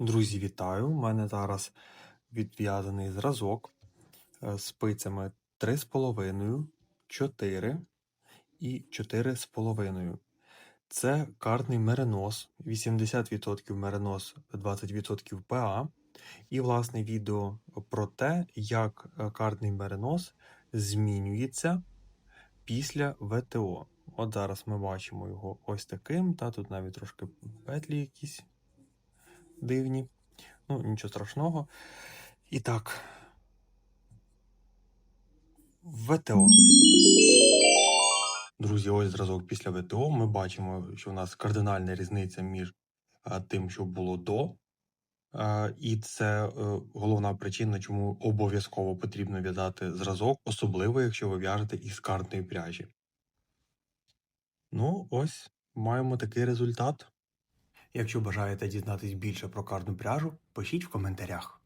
Друзі, вітаю! У мене зараз відв'язаний зразок е, з спицями 3,5, 4 і 4,5. Це картний меринос, 80% меринос, 20% ПА. І власне відео про те, як е, картний меринос змінюється після ВТО. От зараз ми бачимо його ось таким, та тут навіть трошки петлі якісь дивні. Ну, нічого страшного. І так. ВТО. Друзі, ось зразок після ВТО. Ми бачимо, що у нас кардинальна різниця між тим, що було до. І це е, головна причина, чому обов'язково потрібно в'язати зразок, особливо якщо ви в'яжете із картної пряжі. Ну, ось маємо такий результат. Якщо бажаєте дізнатись більше про карну пряжу, пишіть в коментарях.